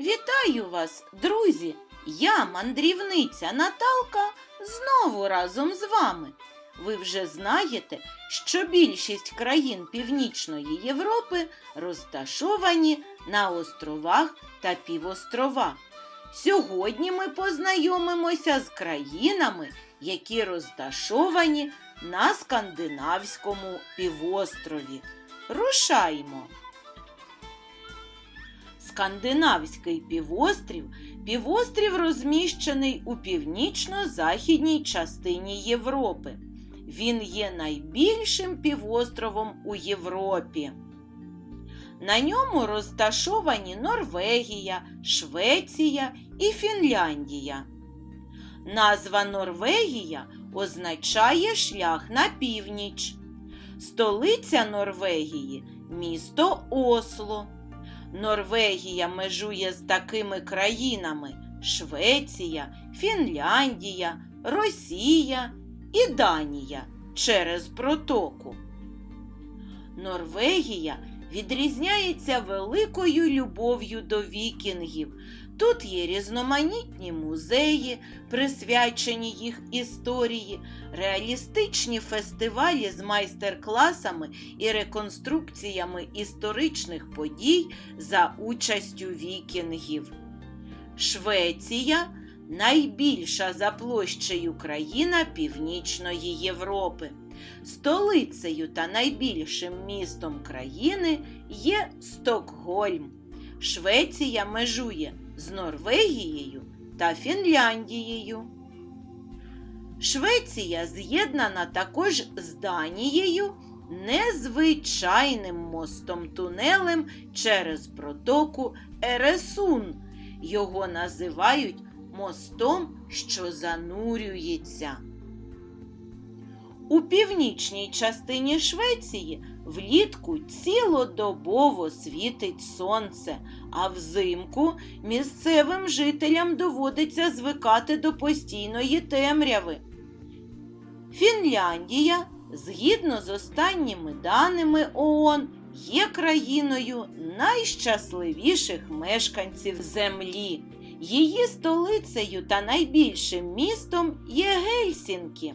Вітаю вас, друзі! Я, мандрівниця Наталка, знову разом з вами. Ви вже знаєте, що більшість країн Північної Європи розташовані на островах та півостровах. Сьогодні ми познайомимося з країнами, які розташовані на скандинавському півострові. Рушаймо! Скандинавський півострів півострів розміщений у північно-західній частині Європи. Він є найбільшим півостровом у Європі. На ньому розташовані Норвегія, Швеція і Фінляндія. Назва Норвегія означає шлях на північ. Столиця Норвегії місто Осло. Норвегія межує з такими країнами Швеція, Фінляндія, Росія і Данія через протоку. Норвегія відрізняється великою любов'ю до вікінгів. Тут є різноманітні музеї, присвячені їх історії, реалістичні фестивалі з майстер-класами і реконструкціями історичних подій за участю вікінгів. Швеція найбільша за площею країна Північної Європи. Столицею та найбільшим містом країни є Стокгольм. Швеція межує з Норвегією та Фінляндією. Швеція з'єднана також з Данією незвичайним мостом-тунелем через протоку Ересун. Його називають мостом, що занурюється. У північній частині Швеції влітку цілодобово світить сонце, а взимку місцевим жителям доводиться звикати до постійної темряви. Фінляндія, згідно з останніми даними ООН, є країною найщасливіших мешканців Землі. Її столицею та найбільшим містом є Гельсінкі.